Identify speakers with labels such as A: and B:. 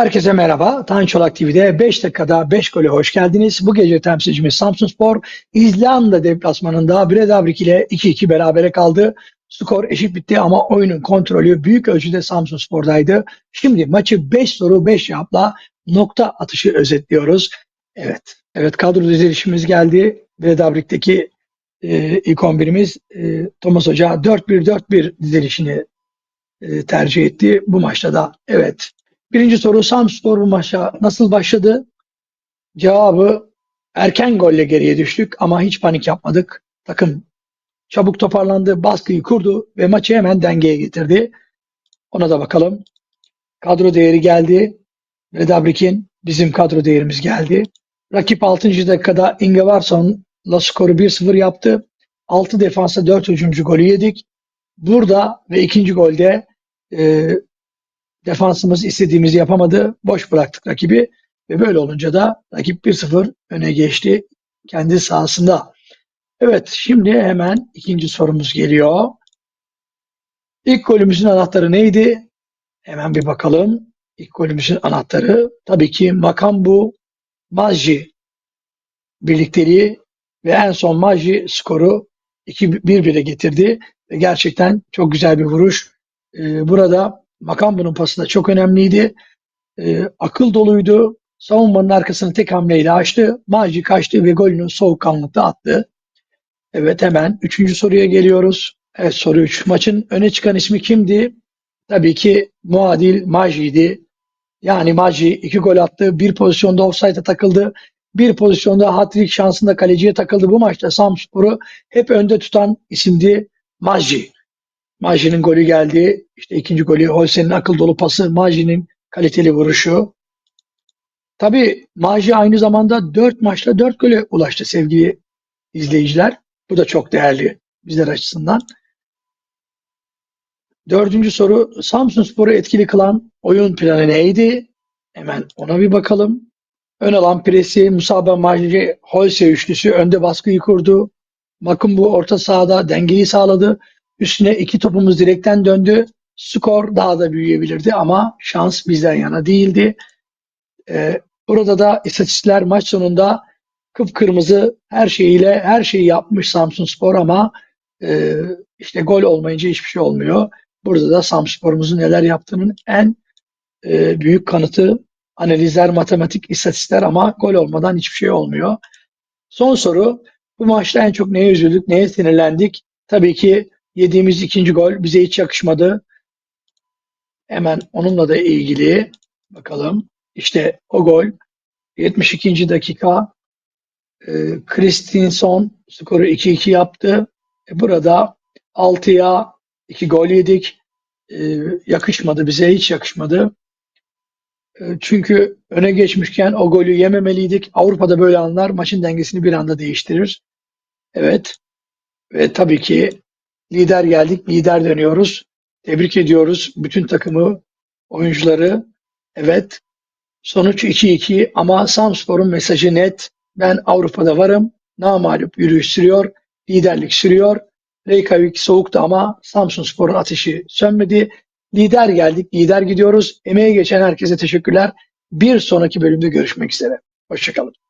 A: Herkese merhaba. Tançolak TV'de 5 dakikada 5 gole hoş geldiniz. Bu gece temsilcimiz Samsunspor İzlanda deplasmanında Bredabrik ile 2-2 berabere kaldı. Skor eşit bitti ama oyunun kontrolü büyük ölçüde Samsunspor'daydı. Şimdi maçı 5 soru 5 cevapla nokta atışı özetliyoruz. Evet. Evet kadro dizilişimiz geldi. Bredabrik'teki e, ilk 11'imiz e, Thomas Hoca 4-1-4-1 dizilişini e, tercih etti bu maçta da. Evet. Birinci soru Samspor bu maça nasıl başladı? Cevabı erken golle geriye düştük ama hiç panik yapmadık. Takım çabuk toparlandı, baskıyı kurdu ve maçı hemen dengeye getirdi. Ona da bakalım. Kadro değeri geldi. Redabrik'in bizim kadro değerimiz geldi. Rakip 6. dakikada Inge Varsson'la skoru 1-0 yaptı. 6 defansa 4 hücumcu golü yedik. Burada ve ikinci golde e, Defansımız istediğimizi yapamadı. Boş bıraktık rakibi ve böyle olunca da rakip 1-0 öne geçti kendi sahasında. Evet şimdi hemen ikinci sorumuz geliyor. İlk golümüzün anahtarı neydi? Hemen bir bakalım. İlk golümüzün anahtarı tabii ki Makambu Majji birlikteliği ve en son Majji skoru 2-1-1'e getirdi. Ve gerçekten çok güzel bir vuruş. Ee, burada Makambu'nun pası da çok önemliydi. E, akıl doluydu. Savunmanın arkasını tek hamleyle açtı. Maci kaçtı ve golünü soğukkanlıkta attı. Evet hemen üçüncü soruya geliyoruz. Evet soru 3. Maçın öne çıkan ismi kimdi? Tabii ki Muadil Maji'ydi. Yani Maji iki gol attı. Bir pozisyonda offside'a takıldı. Bir pozisyonda hat-trick şansında kaleciye takıldı. Bu maçta Samspor'u hep önde tutan isimdi Maji. Maji'nin golü geldi. İşte ikinci golü Holsen'in akıl dolu pası, Maji'nin kaliteli vuruşu. Tabii Maji aynı zamanda 4 maçta 4 gole ulaştı sevgili izleyiciler. Bu da çok değerli bizler açısından. Dördüncü soru Samsun Spor'u etkili kılan oyun planı neydi? Hemen ona bir bakalım. Ön alan presi, Musaba Maji, Holse üçlüsü önde baskıyı kurdu. Makumbu orta sahada dengeyi sağladı. Üstüne iki topumuz direkten döndü. Skor daha da büyüyebilirdi ama şans bizden yana değildi. Ee, burada da istatistikler maç sonunda kıpkırmızı her şeyiyle her şeyi yapmış Samsun Spor ama e, işte gol olmayınca hiçbir şey olmuyor. Burada da Samsun Spor'umuzun neler yaptığının en e, büyük kanıtı analizler, matematik, istatistikler ama gol olmadan hiçbir şey olmuyor. Son soru. Bu maçta en çok neye üzüldük, neye sinirlendik? Tabii ki Yediğimiz ikinci gol bize hiç yakışmadı. Hemen onunla da ilgili bakalım. İşte o gol 72. dakika e, Kristinson skoru 2-2 yaptı. E, burada 6'ya 2 gol yedik. E, yakışmadı bize hiç yakışmadı. E, çünkü öne geçmişken o golü yememeliydik. Avrupa'da böyle anlar maçın dengesini bir anda değiştirir. Evet. Ve tabii ki Lider geldik, lider dönüyoruz. Tebrik ediyoruz bütün takımı, oyuncuları. Evet, sonuç 2-2 ama Samspor'un mesajı net. Ben Avrupa'da varım. Namalup yürüyüş sürüyor, liderlik sürüyor. Reykjavik soğuktu ama Samsun Spor'un ateşi sönmedi. Lider geldik, lider gidiyoruz. Emeğe geçen herkese teşekkürler. Bir sonraki bölümde görüşmek üzere. Hoşçakalın.